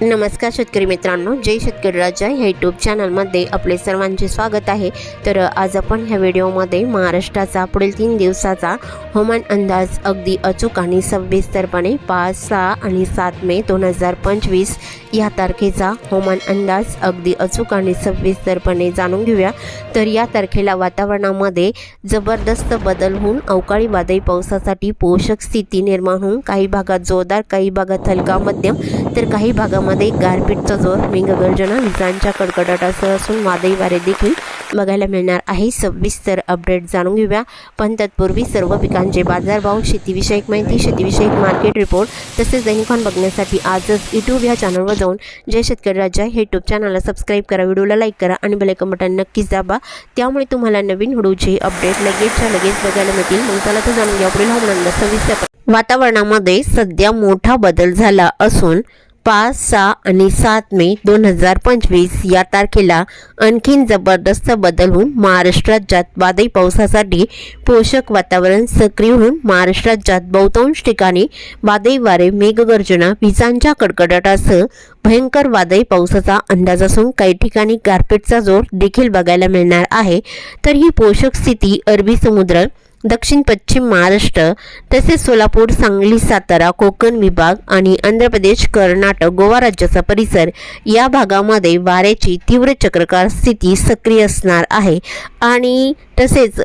नमस्कार शेतकरी मित्रांनो जय शेतकरी राजा ह्या यूट्यूब चॅनलमध्ये आपले सर्वांचे स्वागत आहे. तर आज आपण ह्या व्हिडिओमध्ये महाराष्ट्राचा पुढील तीन दिवसाचा हवामान अंदाज अगदी अचूक आणि सविस्तरपणे पाच सहा आणि सात मे दोन हजार पंचवीस या तारखेचा हवामान अंदाज अगदी अचूक आणि सविस्तरपणे जाणून घेऊया. तर या तारखेला वातावरणामध्ये जबरदस्त बदल होऊन अवकाळी वादळी पावसासाठी पोषक स्थिती निर्माण होऊन काही भागात जोरदार काही भागात हलका मध्यम तर काही भागामध्ये गारपीटचा जोर मेघगर्जना विजांच्या कडकडाटासह असून वादळी वारे देखील बघायला मिळणार आहे. सविस्तर अपडेट जाणून घेऊया. पण तत्पूर्वी सर्व पिकांचे बाजारभाव शेतीविषयक माहिती शेतीविषयक मार्केट रिपोर्ट तसेच दैनिकान बघण्यासाठी आजच यूट्यूब या चॅनलवर जाऊन जय शेतकरी राजा हे यूट्यूब चॅनलला सबस्क्राईब करा व्हिडिओला लाईक करा आणि बेलायकन बटन नक्कीच दाबा. त्यामुळे तुम्हाला नवीन व्हिडिओचे अपडेट लगेचच्या लगेच बघायला मिळतील. मग चला तर जाणून घ्या. पुढील हवामान सविस्तर वातावरणामध्ये सध्या मोठा बदल झाला असून पाच सहा आणि सात मे दोन हजार पंचवीस या तारखेला आणखीन जबरदस्त बदल होऊन महाराष्ट्र राज्यात वादळी पावसासाठी पोषक वातावरण सक्रिय होऊन महाराष्ट्र राज्यात बहुतांश ठिकाणी वादळी वारे मेघगर्जना विजांच्या कडकडाटासह भयंकर वादळी पावसाचा अंदाज असून काही ठिकाणी गारपीटचा जोर देखील बघायला मिळणार आहे. तर ही पोषक स्थिती अरबी समुद्र दक्षिण पश्चिम महाराष्ट्र तसेच सोलापूर सांगली सातारा कोकण विभाग आणि आंध्र प्रदेश कर्नाटक गोवा राज्याचा परिसर या भागामध्ये वाऱ्याची तीव्र चक्रकार स्थिती सक्रिय असणार आहे. आणि तसेच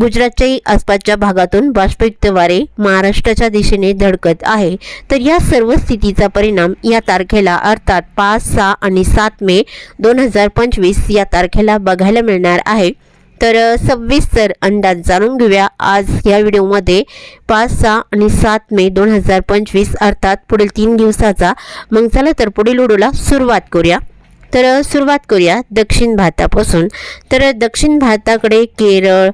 गुजरातच्याही आसपासच्या भागातून बाष्पयुक्त वारे महाराष्ट्राच्या दिशेने धडकत आहे. तर या सर्व स्थितीचा परिणाम या तारखेला अर्थात पाच सहा आणि सात मे दोन हजार पंचवीस या तारखेला बघायला मिळणार आहे. तर सविस्तर अंदाज जाणून घेऊया. आज या व्हिडिओमध्ये पाच सहा आणि सात मे दोन हजार पंचवीस अर्थात पुढील तीन दिवसाचा मग चला तर पुढील व्हिडिओला सुरुवात करूया. तर सुरुवात करूया दक्षिण भारतापासून. तर दक्षिण भारताकडे केरळ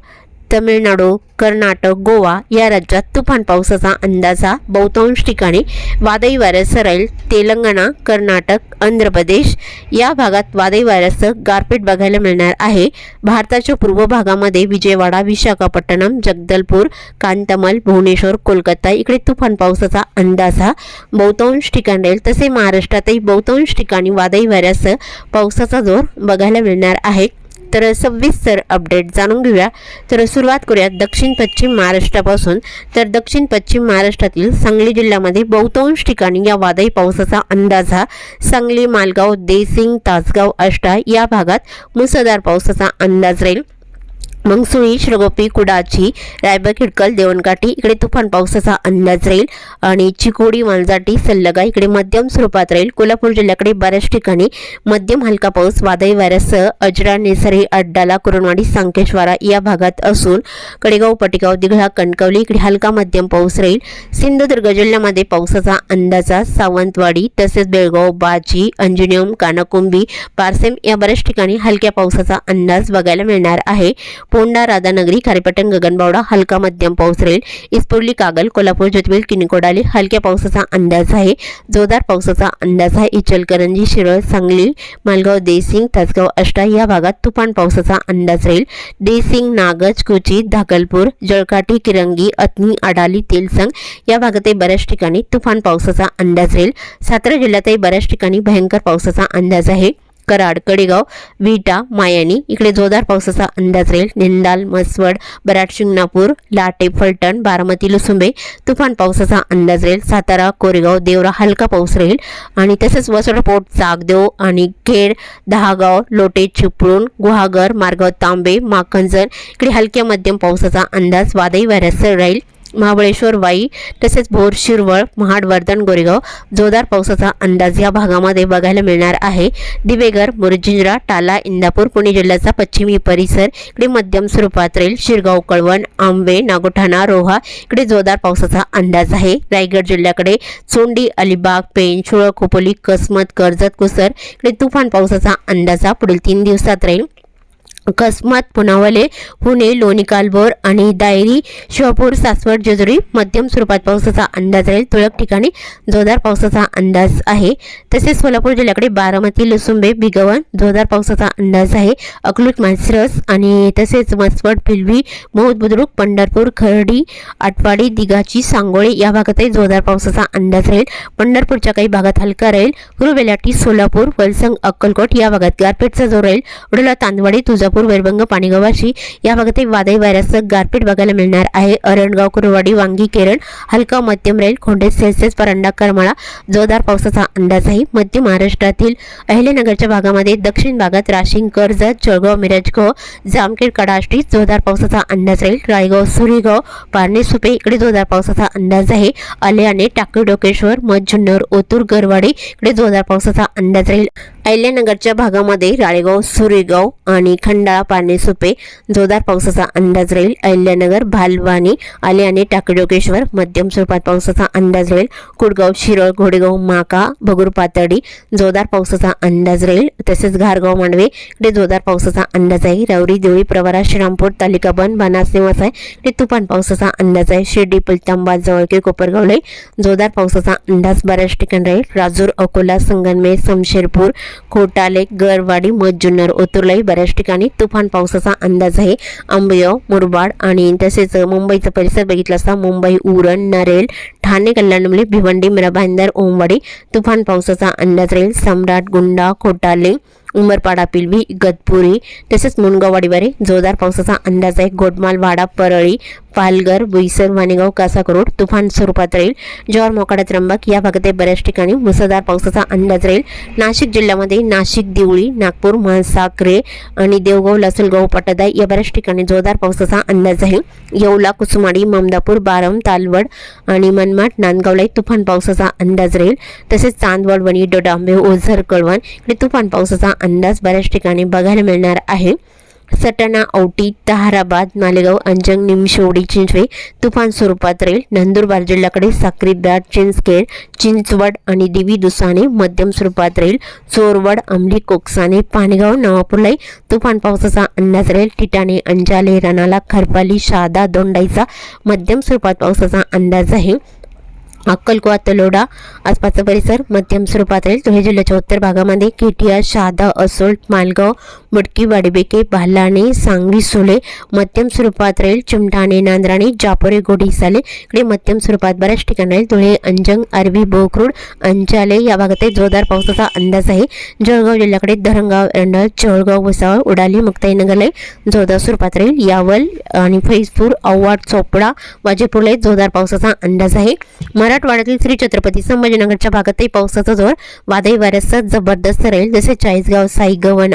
तमिळनाडू कर्नाटक गोवा या राज्यात तुफान पावसाचा अंदाजा बहुतांश ठिकाणी वादळी वाऱ्यासह राहील तेलंगणा कर्नाटक आंध्र प्रदेश या भागात वादळी वाऱ्यासह गारपीट बघायला मिळणार आहे. भारताच्या पूर्व भागामध्ये विजयवाडा विशाखापट्टणम जगदलपूर कांतमल भुवनेश्वर कोलकाता इकडे तुफान पावसाचा अंदाजा बहुतांश ठिकाण राहील. तसे महाराष्ट्रातही बहुतांश ठिकाणी वादळी वाऱ्यासह पावसाचा जोर बघायला मिळणार आहे. तर सविस्तर अपडेट जाणून घेऊया. तर सुरुवात करूया दक्षिण पश्चिम महाराष्ट्रापासून. तर दक्षिण पश्चिम महाराष्ट्रातील सांगली जिल्ह्यामध्ये बहुतांश ठिकाणी या वादळी पावसाचा अंदाज हा सांगली मालगाव देसिंग तासगाव आष्टा या भागात मुसळधार पावसाचा अंदाज राहील. मंगसुळी श्रगोपी कुडाची रायबा खिडकल देवणकाठी इकडे तुफान पावसाचा अंदाज राहील. आणि चिकोडी मांजाटी सल्लगा इकडे मध्यम स्वरूपात राहील. कोल्हापूर जिल्ह्याकडे बऱ्याच ठिकाणी मध्यम हलका पाऊस वादळी वाऱ्यासह अजरा नेसरी अड्डाला कुरणवाडी सांकेश्वारा या भागात असून कडेगाव पटेगाव दिघळा कणकवली इकडे हलका मध्यम पाऊस राहील. सिंधुदुर्ग जिल्ह्यामध्ये पावसाचा अंदाजा सावंतवाडी तसेच बेळगाव बाजी अंजुनियम कानाकुंबी पारसेम या बऱ्याच ठिकाणी हलक्या पावसाचा अंदाज बघायला मिळणार आहे. पोंडा राधानगरी खारेपाटण गगनबावडा हलका मध्यम पाऊस राहील इस्पोर्ली कागल कोल्हापूर ज्योतिबेल किनिकोडाली हलक्या पावसाचा अंदाज आहे. जोरदार पावसाचा अंदाज आहे. इचलकरंजी शिरळ सांगली मालगाव देसिंग तासगाव अष्टा या भागात तुफान पावसाचा अंदाज राहील. देसिंग नागज कुची धाकलपूर जळकाठी किरंगी अतनी अडाली तेलसंग या भागातही बऱ्याच ठिकाणी तुफान पावसाचा अंदाज राहील. सातारा जिल्ह्यातही बऱ्याच ठिकाणी भयंकर पावसाचा अंदाज आहे. कराड कडेगाव विटा मायानी इकडे जोरदार पावसाचा अंदाज राहील. निंदाल मसवड बराड शिंगणापूर लाटे फलटण बारामती लुसुंबे तुफान पावसाचा अंदाज राहील. सातारा कोरेगाव देवरा हलका पाऊस राहील. आणि तसेच वसडपोट जागदेव आणि खेड दहागाव लोटे चिपळूण गुहागर मार्गाव तांबे माखंजन इकडे हलक्या मध्यम पावसाचा अंदाज वादळी वाऱ्यासह राहील. महाबळेश्वर वाई तसेच भोर शिरवळ महाड वर्धन गोरेगाव जोरदार पावसाचा अंदाज या भागामध्ये बघायला मिळणार आहे. दिवेगर मुरजिंजरा टाला इंदापूर पुणे जिल्ह्याचा पश्चिमी परिसर इकडे मध्यम स्वरूपात राहील. शिरगाव कळवण आंबे नागोठाणा रोहा इकडे जोरदार पावसाचा अंदाज आहे. रायगड जिल्ह्याकडे चोंडी अलिबाग पेण शुळ खोपोली कसमत कर्जत कुसर इकडे तुफान पावसाचा अंदाज पुढील तीन दिवसात राहील. अकस्मात पुनावले पुणे लोणी कालभोर आणि दायरी शिवापूर सासवड जेजुरी मध्यम स्वरूपात पावसाचा अंदाज राहील. तुरळक ठिकाणी जोरदार पावसाचा अंदाज आहे. तसेच सोलापूर जिल्ह्याकडे बारामती लसुंबे बिगवन जोरदार पावसाचा अंदाज आहे. अकलूट मासरस आणि तसेच मसवड पिलवी मौद बुद्रुक पंढरपूर खर्डी आटवाडी दिघाची सांगोळे या भागातही जोरदार पावसाचा अंदाज राहील. पंढरपूरच्या काही भागात हलका राहील. गुरुबेलाटी सोलापूर वलसंग अक्कलकोट या भागात गारपीटचा जोर राहील. उडला तांदवाडी तुळजापूर वैरभंग पाणीगावाशी या भागातही वादळी वाऱ्यासह गारपीट बघायला मिळणार आहे. अरणगाव कुरवाडी वांगी केरळ हलका मध्यम रेल खोंडे सेल्सिअस परंडा करमाळा जोरदार पावसाचा अंदाज आहे मध्य महाराष्ट्रातील अहिल्यानगरच्या भागामध्ये दक्षिण भागात राशिंग कर्जत जळगाव मिरजगाव जामखेड कडाष्टी जोरदार पावसाचा अंदाज राहील. रायगाव सुरेगाव पारणे सुपे इकडे जोरदार पावसाचा अंदाज आहे. आल्याने टाकळी डोकेश्वर मध ओतूर गरवाडी इकडे जोरदार पावसाचा अंदाज राहील. अहिल्यानगरच्या भागामध्ये राळेगाव सुरेगाव आणि खंड खंडाळा सुपे जोरदार पावसाचा अंदाज राहील. अहिल्यानगर भालवानी आले आणि टाकडोकेश्वर मध्यम स्वरूपात पावसाचा अंदाज राहील. कुडगाव शिरळ घोडेगाव माका भगूर पातळी जोरदार पावसाचा अंदाज राहील. तसेच घारगाव मांडवे इकडे जोरदार पावसाचा अंदाज आहे. रावरी देवळी प्रवरा श्रीरामपूर तालिका बन बानास निवास आहे. इकडे तुफान पावसाचा अंदाज आहे. शिर्डी पुलतांबा जवळके कोपरगावले जोरदार पावसाचा अंदाज बऱ्याच ठिकाणी राहील. राजूर अकोला संगनमे समशेरपूर खोटाले गरवाडी जुन्नर ओतुर्लाई बऱ्याच ठिकाणी तुफान पावसाचा अंदाज आहे. आंबेगाव मुरबाड आणि तसेच मुंबईचा परिसर बघितला असता मुंबई उरण नरेल ठाणे कल्याणमुळे भिवंडी मिराबांदर ओमवाडी तुफान पावसाचा अंदाज राहील. सम्राट गुंडा खोटाले उमरपाडा पिलवी गदपुरी तसेच मुनगाववाडीवारे जोरदार पावसाचा अंदाज आहे. गोडमाल वाडा परळी पालघर बोईसर वाणेगाव कासाकरोड तुफान स्वरूपात राहील. जवार मोकाडा त्र्यंबक या भागातील बऱ्याच ठिकाणी मुसळधार पावसाचा अंदाज राहील. नाशिक जिल्ह्यामध्ये नाशिक दिवळी नागपूर म्हसाकरे आणि देवगाव लासलगाव पटदा या बऱ्याच ठिकाणी जोरदार पावसाचा अंदाज आहे येवला कुसुमाडी ममदापूर बारम तालवड आणि मनमाड नांदगावलाही तुफान पावसाचा अंदाज राहील. तसेच चांदवड वणी डोडांबे ओझर कळवण इकडे तुफान पावसाचा अंदाज बऱ्याच ठिकाणी बघायला मिळणार आहे. सटाणा औटी ताहाराबाद मालेगाव अंजंग निमशेवडी चिंचवे तुफान स्वरूपात राहील नंदुरबार जिल्ह्याकडे साक्रीदार चिंचखेड चिंचवड आणि दिवी दुसाने मध्यम स्वरूपात राहील चोरवड अमली कोकसाने पाणगाव नवापूरलाही तुफान पावसाचा अंदाज राहील टिटाणे अंजाले रणाला खरपाली शहादा दोंडाईचा मध्यम स्वरूपात पावसाचा अंदाज आहे. अक्कलकुवा तलोडा आसपासचा परिसर मध्यम स्वरूपात राहील धुळे जिल्ह्याच्या उत्तर भागामध्ये केटिया शहादा असोल मालगाव मटकी वाडीबेके भालाणे सांगवी सोले मध्यम स्वरूपात राहील चिमठाणे नांद्राणे जापोरे गोडी साले. इकडे मध्यम स्वरूपात बऱ्याच ठिकाणी राहील धुळे अंजंग अरबी बोकरूड अंचाले या भागात जोरदार पावसाचा अंदाज आहे. जळगाव जिल्ह्याकडे धरणगाव एरंडळ चोळगाव वसावळ उडाली मुक्ताईनगरला जोरदार स्वरूपात राहील. यावल आणि फैजपूर औवाड चोपडा वाजेपूरला जोरदार पावसाचा अंदाज आहे. मराठवाड्यातील श्री छत्रपती संभाजीनगरच्या भागातही पावसाचा जोर वादळी वाऱ्यासह जबरदस्त राहील. जसे चाळीसगाव साईगवन गव्हाण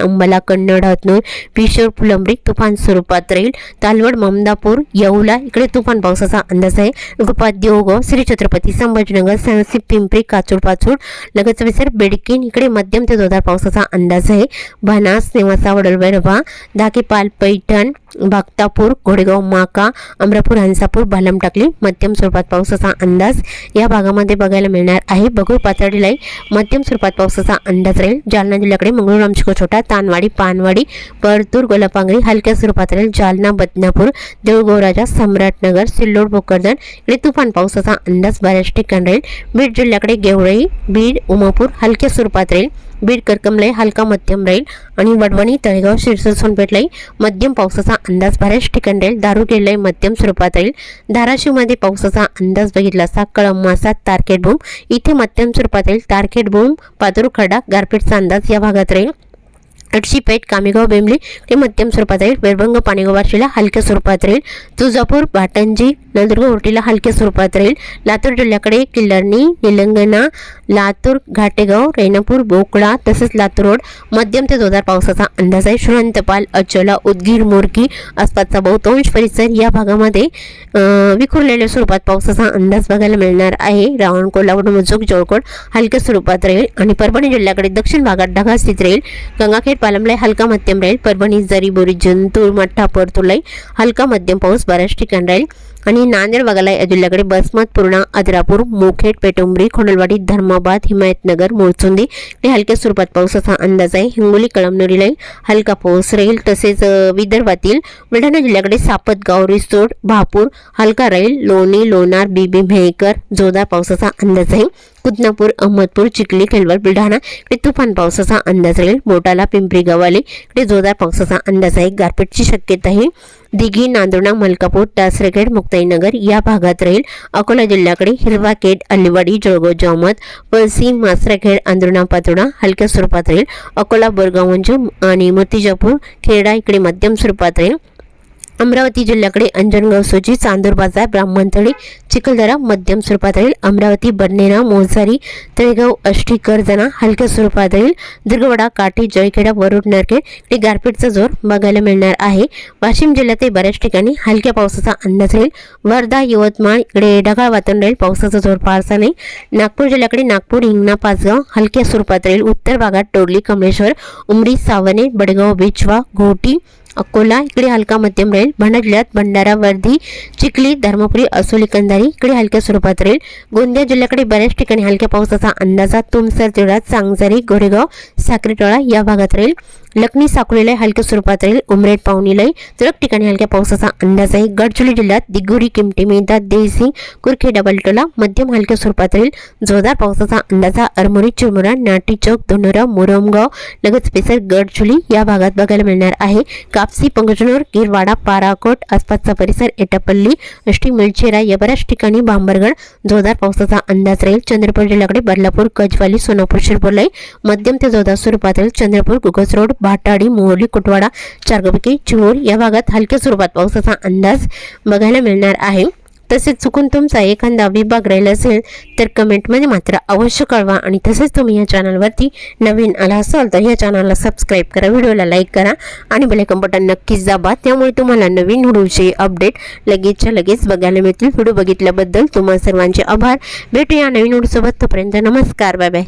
कन्नड हतनूर पिशोर फुलंब्री तुफान स्वरूपात राहील. तालवड ममदापूर येऊला इकडे तुफान पावसाचा अंदाज आहे. गोपात देवगाव श्री छत्रपती संभाजीनगर सांगसी पिंपरी काचूड पाचूड लगेच विसर बेडकीन इकडे मध्यम ते जोरदार पावसाचा अंदाज आहे. भानास नेवासा वडलवैरवा धाकेपाल पैठण बागतापूर घोडेगाव माका अमरापूर हंसापूर भालम टाकली मध्यम स्वरूपात पावसाचा अंदाज या भागामध्ये बघायला मिळणार आहे. बघू पातळीलाही मध्यम स्वरूपात पावसाचा अंदाज राहील. जालना जिल्ह्याकडे मंगळूर आमचिको छोटा तानवाडी पानवाडी परतूर गोलापांगरी हलक्या स्वरूपात राहील. जालना बदनापूर देऊळगोराजा सम्राटनगर सिल्लोड भोकरदन इकडे तुफान पावसाचा अंदाज बऱ्याच ठिकाणी राहील. बीड जिल्ह्याकडे गेवळई बीड उमापूर हलक्या स्वरूपात राहील. बीड करकमलाई हलका मध्यम राहील आणि वडवणी तळेगाव शिरसर सोनपेठलाही मध्यम पावसाचा अंदाज बऱ्याच ठिकाणी राहील. दारुकेडलाही मध्यम स्वरूपात राहील. धाराशिवमध्ये पावसाचा अंदाज बघितला असता कळम मासा तारखेड भूम. इथे मध्यम स्वरूपात राहील. तारखेट भूम पातूर खडा गारपीटचा अंदाज या भागात राहील. अडशीपेठ कामेगाव बेंबली ते मध्यम स्वरूपात राहील. वेरभंग पाणीगाव हलक्या स्वरूपात राहील. तुळजापूर भाटंजी नंदुरगाव उर्टीला हलक्या स्वरूपात राहील. लातूर जिल्ह्याकडे किल्लरणी निलंगणा लातूर घाटेगाव रेणापूर बोकडा तसेच लातूर रोड मध्यम ते जोरदार पावसाचा अंदाज आहे. श्रंतपाल अचोला उदगीर मोरकी आसपासचा बहुतांश परिसर या भागामध्ये विखुरलेल्या स्वरूपात पावसाचा अंदाज बघायला मिळणार आहे. रावण कोल्हापूर मुजूक जोळकोड हलक्या स्वरूपात राहील आणि परभणी जिल्ह्याकडे दक्षिण भागात ढगाळ स्थित राहील. गंगाखेड पालमलाई हलका मध्यम राहील. परभणी जरी बोरी जंतूर मठ्ठा परतुलाई हलका मध्यम पाऊस बऱ्याच ठिकाणी राहील. आणि नांदेड बघायला या जिल्ह्याकडे बसमत पूर्णा अद्रापूर मुखेड पेटुंबरी खोंडलवाडी धर्माबाद हिमायतनगर मोळचुंदी इकडे हलक्या स्वरूपात पावसाचा अंदाज आहे. हिंगोली कळमनुरीलाही हलका पाऊस राहील. तसेच विदर्भातील बुलढाणा जिल्ह्याकडे सापतगाव रिसोड भापूर हलका राहील. लोणी लोणार बीबी मेहकर जोरदार पावसाचा अंदाज आहे. कुदनापूर अहमदपूर चिखली खेलवड बुलढाणा इकडे तुफान पावसाचा अंदाज राहील. बोटाला पिंपरी गव्हाले इकडे जोरदार पावसाचा अंदाज आहे. गारपीटची शक्यता आहे दिघी नांदुर्णा मलकापूर टासरेखेड मुक्ताईनगर या भागात राहील. अकोला जिल्ह्याकडे हिरवाखेड अलिवाडी जळगाव जामत वळसी मासराखेड आंदुर्णा पातोडा हलक्या स्वरूपात राहील. अकोला बोरगाव आणि मोतीजापूर खेडा इकडे मध्यम स्वरूपात राहील. अमरावती जिल्ह्याकडे अंजनगाव सोजी चांदूर बाजार ब्राह्मणथळी चिखलदरा मध्यम स्वरूपात राहील. अमरावती बडनेरा मोझारी तळेगाव अष्टी करजना हलक्या स्वरूपात राहील. दुर्गवडा काठी जयखेडा वरुड नरखेड इकडे गारपीटचा जोर बघायला मिळणार आहे. वाशिम जिल्ह्यातील बऱ्याच ठिकाणी हलक्या पावसाचा अंदाज राहील. वर्धा यवतमाळ इकडे ढगाळ वातावरण राहील. पावसाचा जोर फारसा नाही. नागपूर जिल्ह्याकडे नागपूर हिंगणा पाचगाव हलक्या स्वरूपात राहील. उत्तर भागात टोरली कमलेश्वर उमरी सावने बडगाव बिचवा घोटी अकोला इकडे हलका मध्यम राहील भंडारा जिल्ह्यात भंडारा वर्धी चिखली धर्मपुरी असोली कंधारी इकडे हलक्या स्वरूपात राहील गोंदिया जिल्ह्याकडे बऱ्याच ठिकाणी हलक्या पावसाचा अंदाजा तुमसर तिळा चांगझरी गोरेगाव साखरेटोळा या भागात राहील लखनी साकुलीला हलक्या स्वरूपात राहील उमरेड पाहुणीलाही तुरळक ठिकाणी हलक्या पावसाचा अंदाज आहे गडचिरोली जिल्ह्यात दिगोरी किमटी मेदा देसिंग कुरखे डबलटोला मध्यम हलक्या स्वरूपात राहील जोरदार पावसाचा अंदाज अरमोरी चिरमुरा नाटी चौक धोनोरा मोरमगाव लगत पेसर गडचुली या भागात बघायला मिळणार आहे. कापसी पंगजनोर गिरवाडा पाराकोट आसपासचा परिसर एटापल्ली अष्टी मिळचेरा या बऱ्याच ठिकाणी भांबरगड जोरदार पावसाचा अंदाज राहील. चंद्रपूर जिल्ह्याकडे बदलापूर कजवाली सोनापूर शिरपूरलाई मध्यम ते जोरदार स्वरूपात राहील चंद्रपूर गुगस रोड भाटाडी मोहली कुटवाडा चारगोपिकी चिमूर या भागात हलक्या स्वरूपात पावसाचा अंदाज बघायला मिळणार आहे. तसेच चुकून तुमचा एखादा विभाग राहिला असेल तर कमेंटमध्ये मात्र अवश्य कळवा आणि तसेच तुम्ही या चॅनलवरती नवीन आला असाल तर या चॅनलला सबस्क्राईब करा व्हिडिओला लाईक करा आणि बेलायकन बटन नक्कीच दाबा. त्यामुळे तुम्हाला नवीन व्हिडिओचे अपडेट लगेचच्या लगेच बघायला मिळतील. व्हिडिओ बघितल्याबद्दल तुम्हा सर्वांचे आभार. भेटूया नवीन व्हिडिओसोबत. तोपर्यंत नमस्कार. Bye bye